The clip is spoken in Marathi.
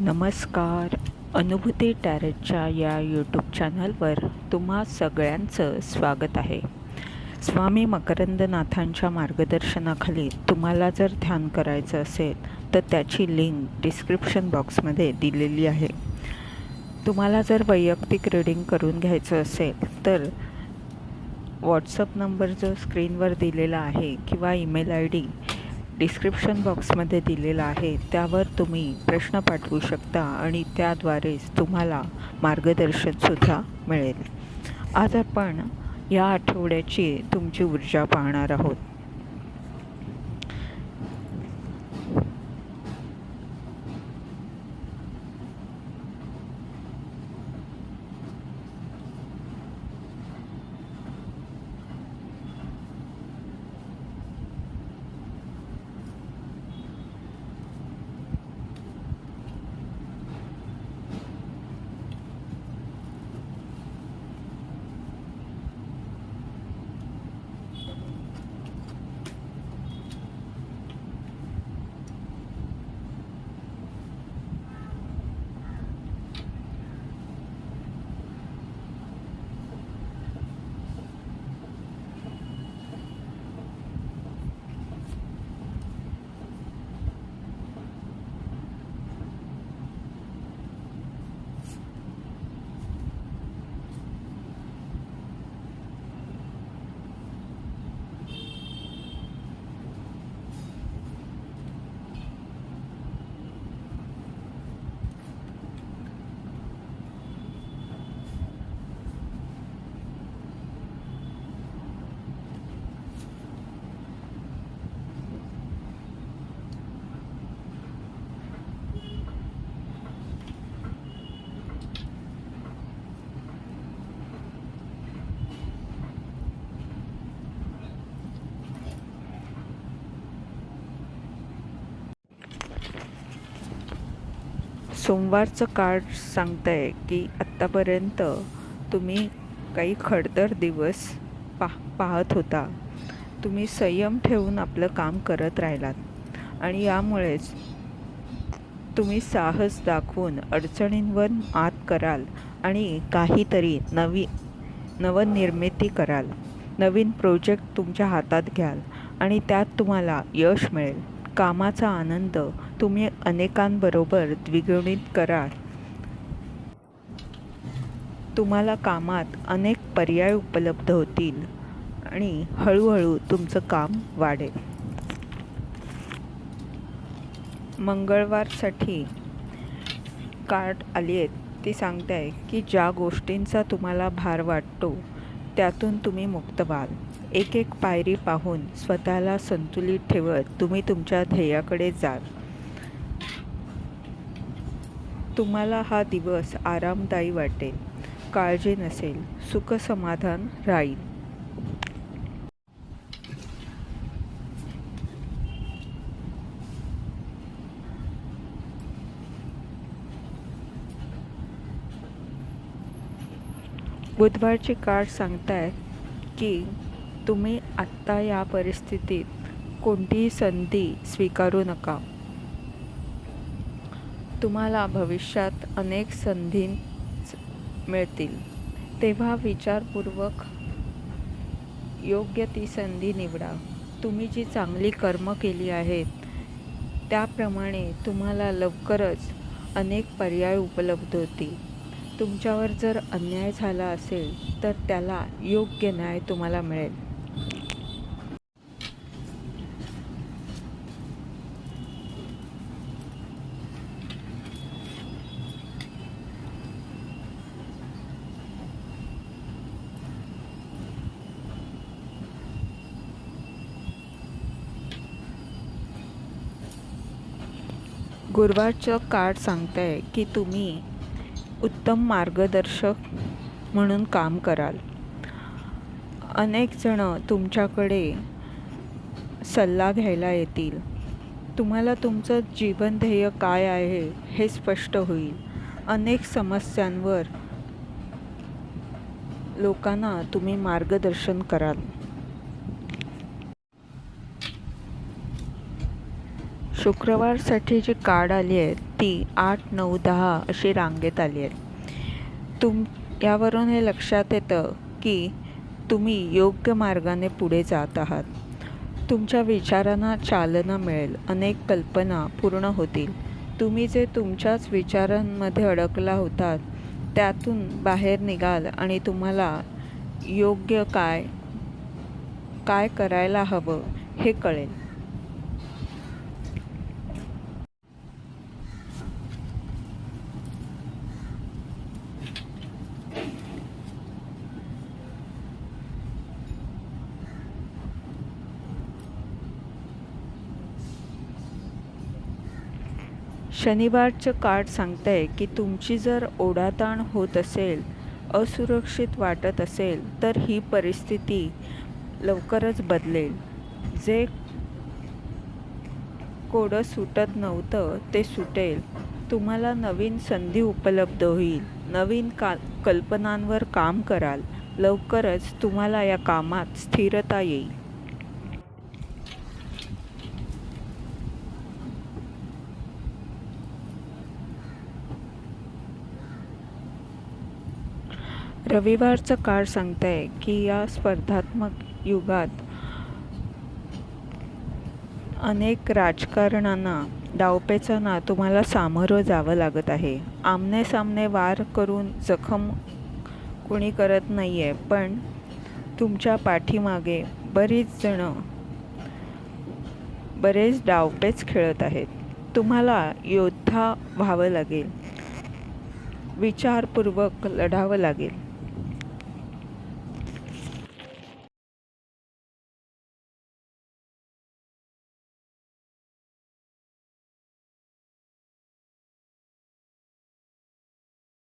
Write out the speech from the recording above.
नमस्कार. अनुभूती टॅरेटच्या या यूट्यूब चॅनलवर तुम्हा सगळ्यांचं स्वागत आहे. स्वामी मकरंदनाथांच्या मार्गदर्शनाखाली तुम्हाला जर ध्यान करायचं असेल तर त्याची लिंक डिस्क्रिप्शन बॉक्समध्ये दिलेली आहे. तुम्हाला जर वैयक्तिक रीडिंग करून घ्यायचं असेल तर व्हॉट्सअप नंबर जो स्क्रीनवर दिलेला आहे किंवा ईमेल आय डी डिस्क्रिप्शन बॉक्समध्ये दिलेला आहे. त्यावर तुम्ही प्रश्न पाठवू शकता आणि त्याद्वारेच तुम्हाला मार्गदर्शनसुद्धा मिळेल. आज आपण या आठवड्याची तुमची ऊर्जा पाहणार आहोत. सोमवारचं कार्ड सांगतं आहे की आत्तापर्यंत तुम्ही काही खडतर दिवस पाह पाहत होता. तुम्ही संयम ठेवून आपलं काम करत राहिलात. आणि यामुळेच तुम्ही साहस दाखवून अडचणींवर मात कराल आणि काहीतरी नवी नवनिर्मिती कराल. नवीन प्रोजेक्ट तुमच्या हातात घ्याल आणि त्यात तुम्हाला यश मिळेल. कामाचा आनंद तुम्ही अनेकांबरोबर द्विगुणित कराल. तुम्हाला कामात अनेक पर्याय उपलब्ध होतील आणि हळूहळू तुमचं काम वाढेल. मंगळवारसाठी कार्ड आली आहेत. ती सांगते आहे की ज्या गोष्टींचा तुम्हाला भार वाटतो त्यातून तुम्ही मुक्त व्हाल. एक एक पायरी पाहून स्वतःला संतुलित ठेवत तुम्ही तुमच्या ध्येयाकडे जाल. तुम्हाला हा दिवस आरामदायी वाटेल. काळजी नसेल. सुखसमाधान राहील. बुधवारची कार्ड सांगताय की तुम्ही आत्ता या परिस्थितीत कोणतीही संधी स्वीकारू नका. तुम्हाला भविष्यात अनेक संधी मिळतील. तेव्हा विचारपूर्वक योग्य ती संधी निवडा. तुम्ही जी चांगली कर्म केली आहेत त्याप्रमाणे तुम्हाला लवकरच अनेक पर्याय उपलब्ध होतील. तुमच्यावर जर अन्याय झाला असेल तर त्याला योग्य न्याय तुम्हाला मिळेल. गुरुवारचं कार्ड सांगतं आहे की तुम्ही उत्तम मार्गदर्शक म्हणून काम कराल. अनेक जणं तुमच्याकडे सल्ला घ्यायला येतील. तुम्हाला तुमचं जीवनध्येय काय आहे हे स्पष्ट होईल. अनेक समस्यांवर लोकांना तुम्ही मार्गदर्शन कराल. शुक्रवारसाठी जी कार्ड आली आहेत ती आठ नऊ दहा अशी रांगेत आली आहे. तुम यावरून हे लक्षात येतं की तुम्ही योग्य मार्गाने पुढे जात आहात. तुमच्या विचारांना चालना मिळेल. अनेक कल्पना पूर्ण होतील. तुम्ही जे तुमच्याच विचारांमध्ये अडकला होतात त्यातून बाहेर निघाल आणि तुम्हाला योग्य काय काय करायला हवं हे कळेल. शनिवारचं कार्ड सांगतंय की तुमची जर ओढाताण होत असेल असुरक्षित वाटत असेल तर ही परिस्थिती लवकरच बदलेल. जे कोडं सुटत नव्हतं ते सुटेल. तुम्हाला नवीन संधी उपलब्ध होईल. नवीन का कल्पनांवर काम कराल. लवकरच तुम्हाला या कामात स्थिरता येईल. रविवारचं काळ सांगतंय की या स्पर्धात्मक युगात अनेक राजकारणांना डावपेचांना तुम्हाला सामोरं जावं लागत आहे. आमने सामने वार करून जखम कुणी करत नाही आहे पण तुमच्या पाठीमागे बरीच जणं बरेच डावपेच खेळत आहेत. तुम्हाला योद्धा व्हावं लागेल. विचारपूर्वक लढावं लागेल.